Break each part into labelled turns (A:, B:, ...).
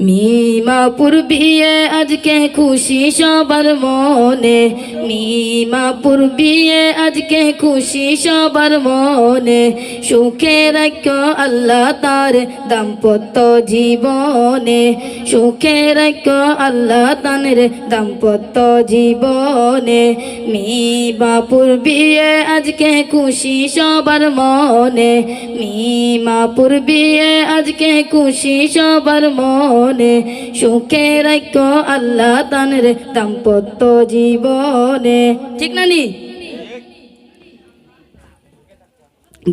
A: মিমাপুর বিয়ে আজকে খুশি সবার মনে। মিমাপুর বিয়ে আজকে খুশি সবার মনে। সুখে রাখ আল্লাহ তার দাম্পত্য জীবনে। সুখে রাখ আল্লাহ তানের দাম্পত্য জীবনে। মিমাপুর বিয়ে আজকে খুশি সবার মনে। মিমাপুর বিয়ে আজকে খুশি সবার মনে। সুখে রাখ আল্লাহ তানের দাম্পত্য জীবনে। ঠিক না নি?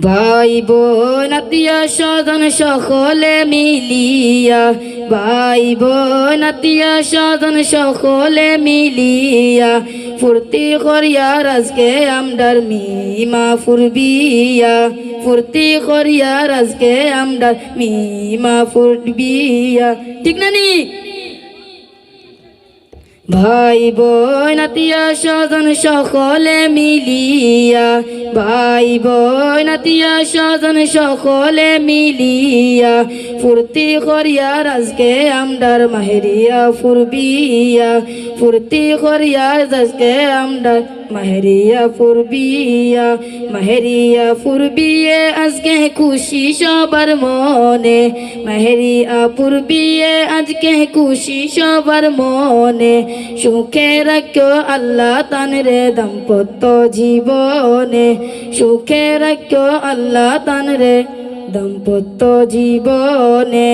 A: ভাই বোন আত্মীয় স্বজন সকলে মিলিয়া ভাই বোন আত্মীয় স্বজন সকলে মিলিয়া, ফুর্তি করিয়া আজকে আমদার মিমা ফুরবিয়া। ফুর্তি করিয়া আজকে আমদার মিমা ফুরবিয়া ঠিক না নি? ভাই বোন, আত্মীয় স্বজন সকলে মিলিয়া। ভাই বোন, আত্মীয় স্বজন সকলে মিলিয়া। ফুর্তি করিয়া আজকে আমদার মাহেরিয়া ফুরবিয়া। ফুর্তি করিয়া আজকে আমদার মাহেরিয়া ফুরবিয়া, মাহেরিয়া ফুরবিয়ে, আজকে খুশি সবার মনে। মাহেরিয়া ফুরবিয়ে, আজকে খুশি সবার মনে। সুখে রাখো আল্লাহ তানরে দাম্পত্য জীবনে। সুখে রাখো আল্লাহ তানরে দাম্পত্য জীবনে।